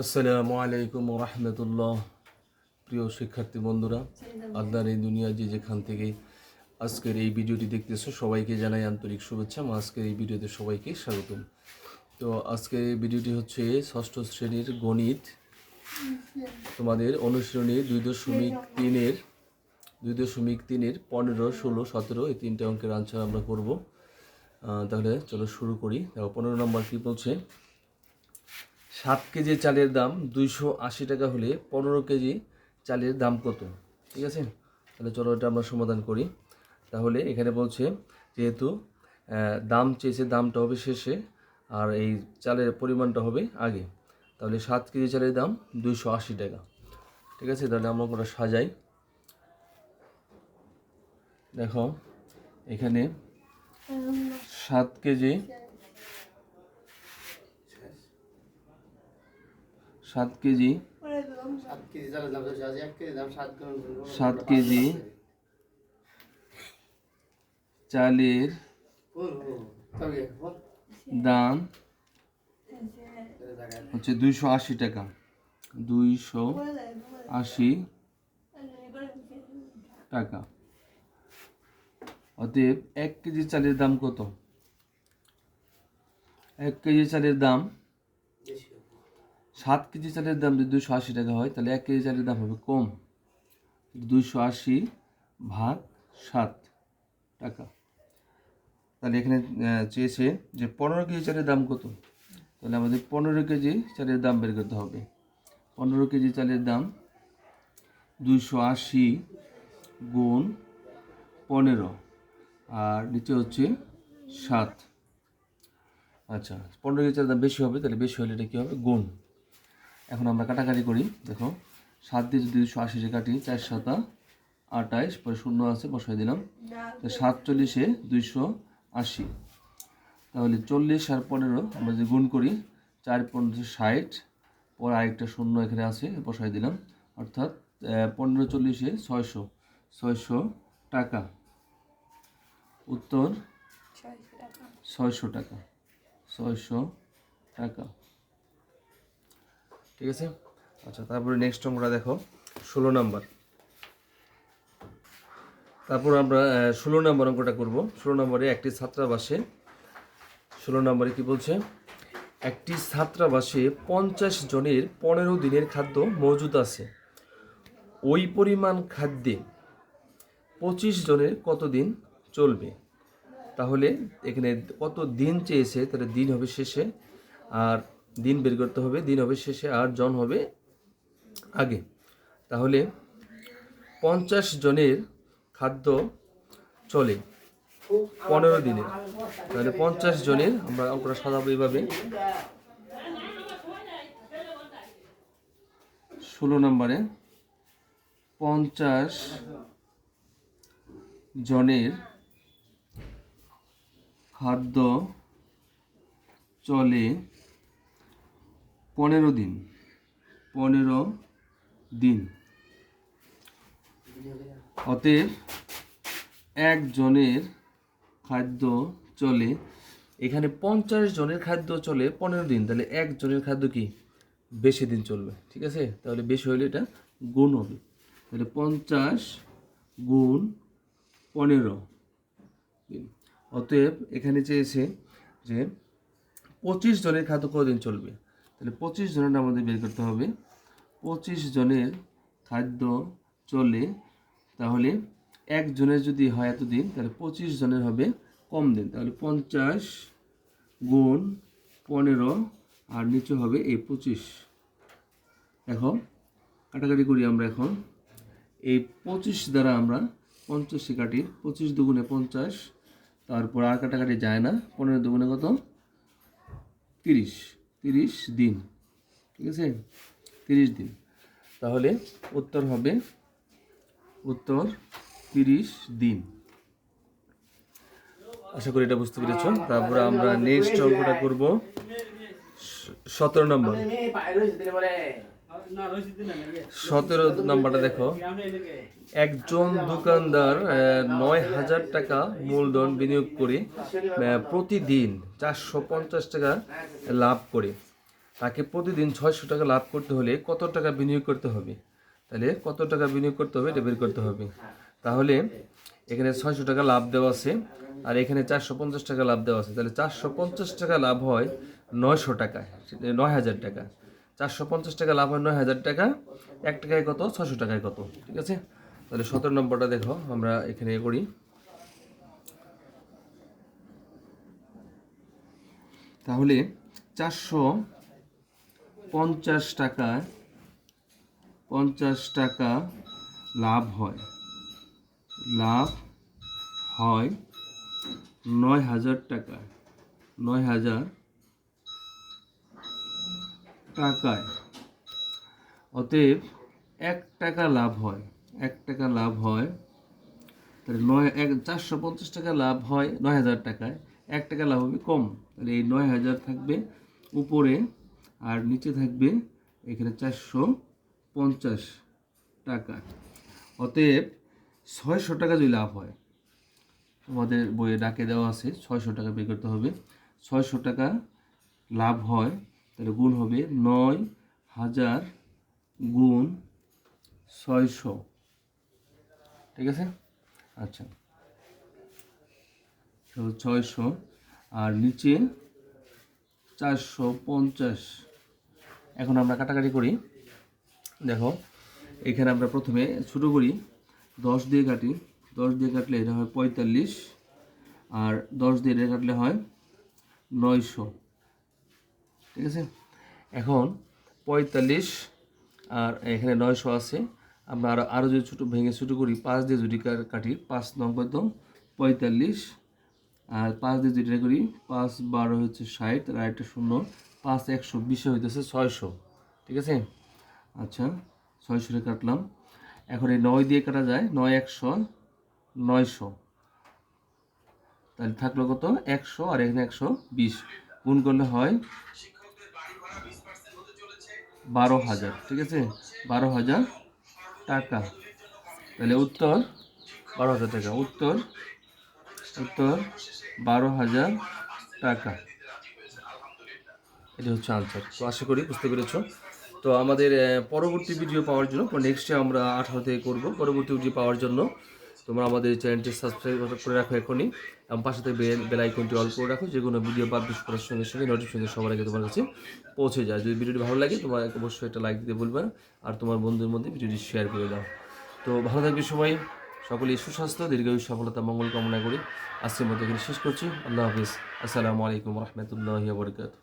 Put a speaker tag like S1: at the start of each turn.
S1: আসসালামু আলাইকুম রহমতুল্লাহ। প্রিয় শিক্ষার্থী বন্ধুরা, আপনার এই দুনিয়া যে যেখান থেকে আজকের এই ভিডিওটি দেখতেছো, সবাইকে জানাই আন্তরিক শুভেচ্ছা। আজকের এই ভিডিওতে সবাইকে স্বাগতম। তো আজকের এই ভিডিওটি হচ্ছে ষষ্ঠ শ্রেণির গণিত। তোমাদের অনুশীলনী দুই দশমিক তিনের, দুই দশমিক তিনের পনেরো, ষোলো, সতেরো এই তিনটে অঙ্কের আনসার আমরা করব। তাহলে চলো শুরু করি। দেখো পনেরো নম্বর কী বলছে? সাত কেজি চালের দাম দুইশো আশি টাকা হলে পনেরো কেজি চালের দাম কত? ঠিক আছে? তাহলে চলো এটা আমরা সমাধান করি। তাহলে এখানে বলছে, যেহেতু দাম চেয়েছে দামটা হবে শেষে, আর এই চালের পরিমাণটা হবে আগে। তাহলে সাত কেজি চালের দাম দুইশো আশি টাকা। ঠিক আছে? তাহলে আমরা ওটা সাজাই। দেখো, এখানে সাত কেজি সাত কেজি।
S2: সাত কেজি চালের দাম
S1: হচ্ছে দুইশো আশি টাকা। দুইশো আশি টাকা। অতএব এক কেজি চালের দাম কত? এক কেজি চালের দাম। সাত কেজি চালের দাম যদি দুশো আশি টাকা হয়, তাহলে এক কেজি চালের দাম হবে কম। দুইশো আশি ভাগ সাত টাকা। তাহলে এখানে চেয়েছে যে পনেরো কেজি চালের দাম কত? তাহলে আমাদের পনেরো কেজি চালের দাম বের করতে হবে। পনেরো কেজি চালের দাম দুইশো আশি গুণ পনেরো, আর নিচে হচ্ছে সাত। আচ্ছা পনেরো কেজি চালের দাম বেশি হবে, তাহলে বেশি হলে এটা কী হবে? গুণ। এখন আমরা কাটাকাটি করি দেখো। সাত দিয়ে যদি দুশো আশিটা কাটি চার সাতা আটাইশ পরে শূন্য আছে বসাই দিলাম। তো সাতচল্লিশে দুইশো আশি। তাহলে চল্লিশ আর পনেরো আমরা যদি গুণ করি চার পনেরো ষাট পরে আরেকটা শূন্য এখানে আছে বসাই দিলাম। অর্থাৎ পনেরো চল্লিশে ছয়শো ছয়শো টাকা। উত্তর ছয়শো টাকা ছয়শো টাকা। ঠিক আছে? আচ্ছা তারপরে নেক্সট অঙ্কটা দেখো, ষোলো নাম্বার। তারপর আমরা ষোলো নম্বর অঙ্কটা করব। ষোলো নম্বরে একটি ছাত্রাবাসে, ষোলো নম্বরে কি বলছে? একটি ছাত্রাবাসে পঞ্চাশ জনের পনেরো দিনের খাদ্য মজুদ আছে। ওই পরিমাণ খাদ্যে পঁচিশ জনের কত দিন চলবে? তাহলে এখানে কত দিন চেয়েছে, তাহলে দিন হবে শেষে। আর দিন বের করতে হবে, দিন হবে শেষে আর জন হবে আগে। তাহলে পঞ্চাশ জনের খাদ্য চলে পনেরো দিনের। তাহলে পঞ্চাশ জনের আমরা অঙ্কটা সাজাবো এইভাবে। ষোলো নম্বরে পঞ্চাশ জনের খাদ্য চলে পনেরো দিন। পনেরো দিন। অতএব একজনের খাদ্য চলে, এখানে পঞ্চাশ জনের খাদ্য চলে পনেরো দিন, তাহলে একজনের খাদ্য কি? বেশি দিন চলবে, ঠিক আছে? তাহলে বেশি হলে এটা গুণ হবে। তাহলে পঞ্চাশ গুণ পনেরো দিন। অতএব এখানে চেয়েছে যে পঁচিশ জনের খাদ্য কতদিন চলবে? তাহলে পঁচিশ জনের আমাদের বের করতে হবে। পঁচিশ জনের খাদ্য চলে, তাহলে একজনের যদি হয় এতদিন, তাহলে পঁচিশ জনের হবে কম দিন। তাহলে পঞ্চাশ গুণ পনেরো, আর নিচে হবে এই পঁচিশ। এখন কাটাকাটি করি আমরা এখন। এই পঁচিশ দ্বারা আমরা পঞ্চাশে কাটি, পঁচিশ দুগুণে পঞ্চাশ, তারপর আর কাটাকাটি যায় না। পনেরো দুগুণে কত? তিরিশ। তিরিশ দিন। ঠিক আছে? তিরিশ দিন। তাহলে উত্তর হবে, উত্তর তিরিশ দিন। আশা করি এটা বুঝতে পেরেছ। তারপরে আমরা নেক্সট অঙ্কটা করব সতেরো নম্বর। সতেরো নাম্বারটা দেখো। একজন দোকানদার নয় হাজার টাকা মূলধন বিনিয়োগ করে প্রতিদিন চারশো পঞ্চাশ টাকা লাভ করে। তাকে প্রতিদিন ছয়শো টাকা লাভ করতে হলে কত টাকা বিনিয়োগ করতে হবে? তাহলে কত টাকা বিনিয়োগ করতে হবে এটা বের করতে হবে। তাহলে এখানে ছয়শো টাকা লাভ দেওয়া আছে আর এখানে চারশো পঞ্চাশ টাকা লাভ দেওয়া আছে। তাহলে চারশো পঞ্চাশ টাকা লাভ হয় নয়শো টাকায়, নয় হাজার টাকা। চারশো পঞ্চাশ টাকা লাভ হয় নয় হাজার টাকা। এক টাকায় কত? ছশো টাকায় কত? ঠিক আছে? তাহলে সতেরো নম্বরটা দেখো, আমরা এখানে করি। তাহলে চারশো পঞ্চাশ টাকায় পঞ্চাশ টাকা লাভ হয়। লাভ হয় নয় হাজার টাকা, নয় হাজার টাকায়। অতএব এক টাকা লাভ হয়, এক টাকা লাভ হয়, তাহলে নয়, এক, চারশো পঞ্চাশ টাকা লাভ হয় নয় হাজার টাকায়, এক টাকা লাভ হবে কম, তাহলে এই নয় হাজার থাকবে উপরে আর নিচে থাকবে এখানে চারশো পঞ্চাশ টাকা। অতএব ছয়শো টাকা যদি লাভ হয়, আমাদের বইয়ে ডাকে দেওয়া আছে, ছয়শো টাকা বের করতে হবে, ছয়শো টাকা লাভ হয় তাহলে গুণ হবে নয় হাজার গুণ ছয়শো। ঠিক আছে? আচ্ছা। ছয়শো। আর নিচে চারশো পঞ্চাশ। এখন আমরা কাটাকাটি করি। দেখো, এখানে আমরা প্রথমে ছোটো করি। দশ দিয়ে কাটি। দশ দিয়ে কাটলে এটা হয় পঁয়তাল্লিশ। আর দশ দিয়ে এটা কাটলে হয় নয়শো। ঠিক আছে? এখন পঁয়তাল্লিশ, আর এখানে নয়শো আছে। আমরা আরও আরও যদি ছোটো, ভেঙে ছোটো করি, পাঁচ দিয়ে যদি কাটি, পাঁচ নম্বর তো পঁয়তাল্লিশ, আর পাঁচ দিয়ে যেটা করি, পাঁচ বারো হচ্ছে ষাট, আর একটা শূন্য, পাঁচ একশো বিশে হইতেছে ছয়শো। ঠিক আছে? আচ্ছা ছয়শো কাটলাম। এখন এই নয় দিয়ে কাটা যায়, নয় একশো, নয়শো। তাহলে থাকল কত? একশো, আর এখানে একশো বিশ। গুণ করলে হয় বারো হাজার ঠিক আছে? বারো হাজার টাকা। তাহলে উত্তর? বারো হাজার টাকা। উত্তর? উত্তর বারো হাজার টাকা। এটা হচ্ছে আনসার তো আশা করি বুঝতে পেরেছ। তো আমাদের পরবর্তী ভিডিও পাওয়ার জন্য নেক্সটে আমরা আঠারো থেকে করব। পরবর্তী ভিডিও পাওয়ার জন্য তোমরা আমাদের চ্যানেলটি সাবস্ক্রাইব করে রাখো এখনই। এবং পাশে থেকে বেল আইকনটি অল করে রাখো যে কোনো ভিডিও পাবলিশ করার সঙ্গে সঙ্গে নোটিফিকেশন সবার আগে তোমার কাছে পৌঁছে যায়। যদি ভিডিওটি ভালো লাগে, তোমার অবশ্যই একটা লাইক দিতে বলবে আর তোমার বন্ধুদের মধ্যে ভিডিওটি শেয়ার করে দাও। তো ভালো থাকবে সবাই। সকলেই সুস্বাস্থ্য, দীর্ঘায়ু, সফলতা, মঙ্গল কামনা করি। আজকের মতো এখানে শেষ করছি। আল্লাহ হাফিজ। আসসালামু আলাইকুম রহমতুল্লাহ বরকাত